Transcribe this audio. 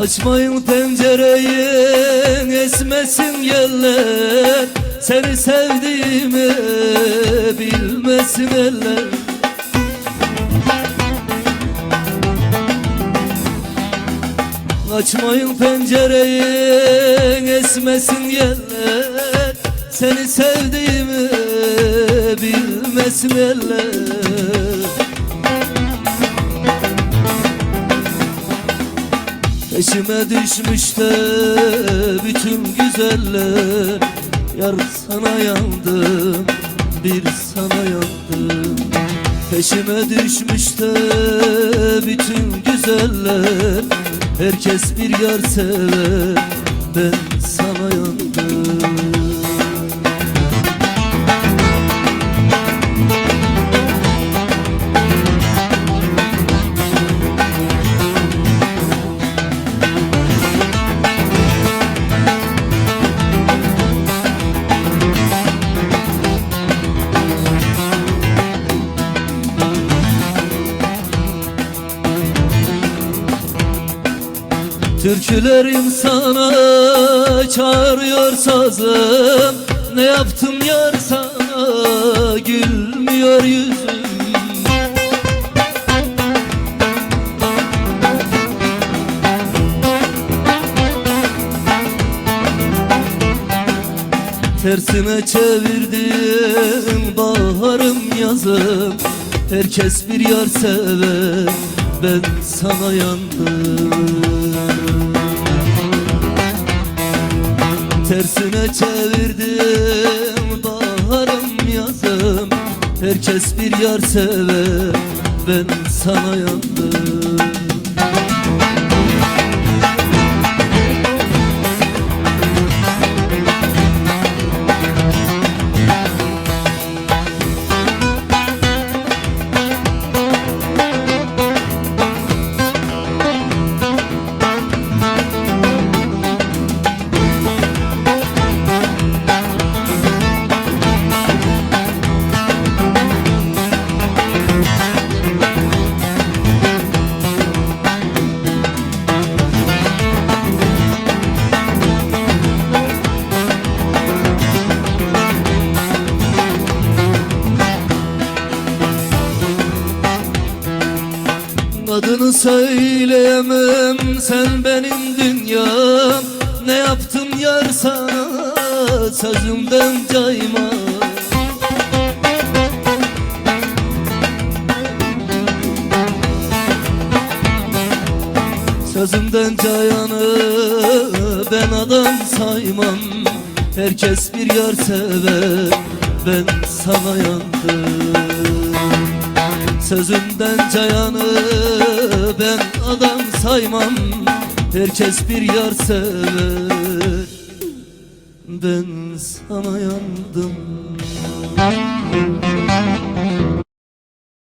Açmayın pencereyi esmesin yeller Seni sevdiğimi bilmesin eller. Açmayın pencereyi esmesin yeller Seni sevdiğimi bilmesin eller Peşime düşmüş de bütün güzeller. Yar sana yandım, bir sana yandım. Peşime düşmüş de bütün güzeller. Herkes bir yar sever, ben Türkülerim sana çağırıyor sazım. Ne yaptım yar sana gülmüyor yüzüm. Tersine çevirdim baharım yazım. Herkes bir yar sever ben sana yandım. Tersine çevirdim baharım yazım. Herkes bir yar sever ben sana yandım Adını söyleyemem sen benim dünyam. Ne yaptım yar sana sözümden cayma. Sözümden cayanı ben adam saymam. Herkes bir yar sever ben sana yandım. Sözümden cayanı ben adam saymam. Herkes bir yar sever. Ben sana yandım